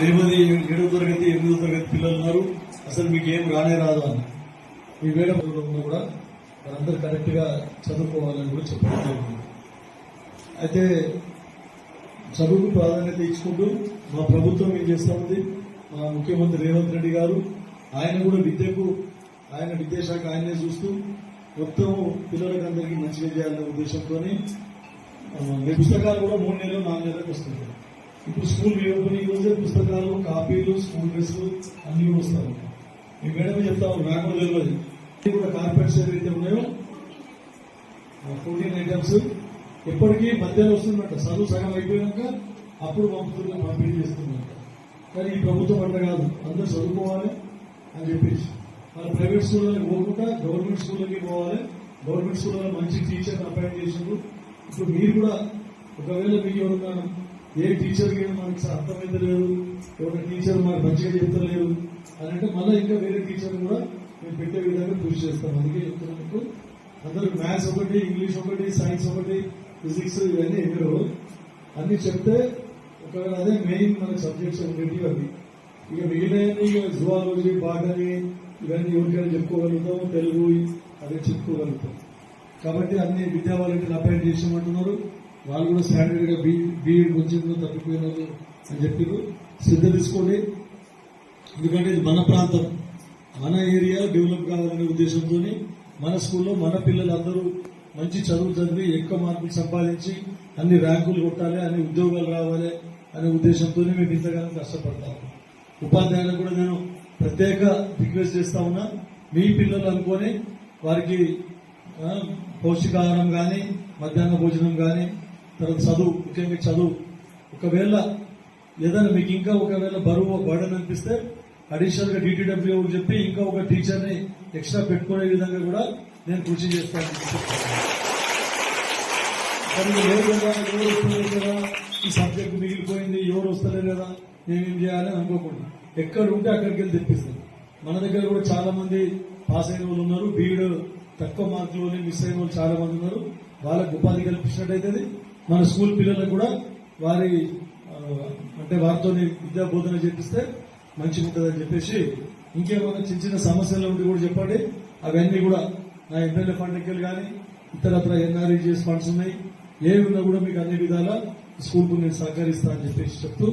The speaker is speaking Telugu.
ఎనిమిది ఏడో తరగతి ఎనిమిదో తరగతి పిల్లలు ఉన్నారు. అసలు మీకు ఏం రానే రాదు అని. ఈ వేడ ఉన్నా కూడా వాళ్ళందరూ కరెక్ట్గా చదువుకోవాలని కూడా చెప్పడం అయితే చదువుకు ప్రాధాన్యత ఇచ్చుకుంటూ మా ప్రభుత్వం ఏం చేస్తా ఉంది మా ముఖ్యమంత్రి రేవంత్ రెడ్డి గారు ఆయన కూడా విద్యకు ఆయన విద్యాశాఖ ఆయనే చూస్తూ మొత్తం పిల్లలకి అందరికీ మంచిగా చేయాలనే ఉద్దేశంతో మీ పుస్తకాలు కూడా మూడు నెలలు నాలుగు నెలలకు వస్తుంది ఇప్పుడు స్కూల్ రీఓపెనింగ్ రోజే పుస్తకాలు కాపీలు స్కూల్ డ్రెస్లు అన్ని వస్తాను మీ మేడం చెప్తాము నాకు కూడా తెలియదు ఇది కూడా కార్పెట్స్ ఏవైతే ఉన్నాయో ఫోర్టీన్ ఐటమ్స్ ఎప్పటికీ మధ్యలో వస్తుందంట. చదువు సగం అయిపోయాక అప్పుడు పంపుతున్న పంపిణీ చేస్తుందంట. కానీ ఈ ప్రభుత్వం అంట కాదు. అందరూ చదువుకోవాలి అని చెప్పేసి. వాళ్ళు ప్రైవేట్ స్కూళ్ళకి పోకుండా గవర్నమెంట్ స్కూళ్ళకి పోవాలి. గవర్నమెంట్ స్కూళ్ళలో మంచి టీచర్ అపాయింట్ చేసినప్పుడు ఇప్పుడు మీరు కూడా ఒకవేళ మీకు ఎవరన్నా ఏ టీచర్కి మనకి అర్థమైతే లేదు ఎవరైనా టీచర్ మాకు మంచిగా చెప్తలేదు అని అంటే మళ్ళీ ఇంకా వేరే టీచర్ కూడా మేము పెట్టే విధంగా కృషి చేస్తాం. అందుకే చెప్తున్నాను అందరూ మ్యాథ్స్ ఒకటి ఇంగ్లీష్ ఒకటి సైన్స్ ఒకటి ఫిజిక్స్ ఇవన్నీ ఎన్నో అన్ని చెప్తే ఒకవేళ అదే మెయిన్ మన సబ్జెక్ట్స్ ఉండేవి అవి. ఇక మిగిలినవి ఇక జువాలజీ బాటనీ ఇవన్నీ ఎవరికైనా చెప్పుకోగలుగుతాం తెలుగు అదే చెప్పుకోగలుగుతాం. కాబట్టి అన్ని విద్యా వాళ్ళకి అపాయింట్ చేసామంటున్నారు వాళ్ళు కూడా స్టాండర్డ్గా బీ బీఈడి వచ్చిందో తప్పిపోయినారు అని చెప్పారు. శ్రద్ధ తీసుకోండి. ఎందుకంటే ఇది మన ప్రాంతం మన ఏరియా డెవలప్ కావాలనే ఉద్దేశంతో మన స్కూల్లో మన పిల్లలందరూ మంచి చదువు చదివి ఎక్కువ మార్కులు సంపాదించి అన్ని ర్యాంకులు కొట్టాలి అన్ని ఉద్యోగాలు రావాలి అనే ఉద్దేశంతో మేము ఇంతగానో కష్టపడతాము ఉపాధ్యాయులకు కూడా నేను ప్రత్యేక రిక్వెస్ట్ చేస్తా ఉన్నా మీ పిల్లలు అనుకొని వారికి పౌష్టికాహారం కానీ మధ్యాహ్న భోజనం కానీ తర్వాత చదువు ముఖ్యంగా చదువు. ఒకవేళ ఏదైనా మీకు ఇంకా ఒకవేళ బరువు బర్డన్ అనిపిస్తే అడిషనల్గా డీటీడబ్ల్యూ డిటిడబ్ల్యూ చెప్పి ఇంకా ఒక టీచర్ని ఎక్స్ట్రా పెట్టుకునే విధంగా కూడా నేను కృషి చేస్తాను లేదు కదా ఎవరు కదా? ఈ సబ్జెక్ట్ మిగిలిపోయింది ఎవరు వస్తలేదు కదా? నేనేం చేయాలని అనుకోకుండా ఎక్కడ ఉంటే అక్కడికి వెళ్ళి తెప్పిస్తాను మన దగ్గర కూడా చాలా మంది పాస్ అయిన వాళ్ళు ఉన్నారు బీఈడ్ తక్కువ మార్కులోనే మిస్ అయిన వాళ్ళు చాలా మంది ఉన్నారు. వాళ్ళకు ఉపాధి కల్పించినట్టయితే మన స్కూల్ పిల్లలకు కూడా వారి అంటే వారితో విద్యా బోధన చేపిస్తే మంచిగా ఉంటుందని చెప్పేసి ఇంకేమైనా చిన్న చిన్న సమస్యలు ఉంటే కూడా చెప్పండి. అవన్నీ కూడా నా ఎమ్మెల్యే ఫండ్కి వెళ్ళి కానీ ఇతరత్ర ఎన్ఆర్ఈజీఎస్ ఫండ్స్ ఉన్నాయి. ఏవి ఉన్నా కూడా మీకు అన్ని విధాలా స్కూల్కు నేను సహకరిస్తా అని చెప్పేసి చెప్తూ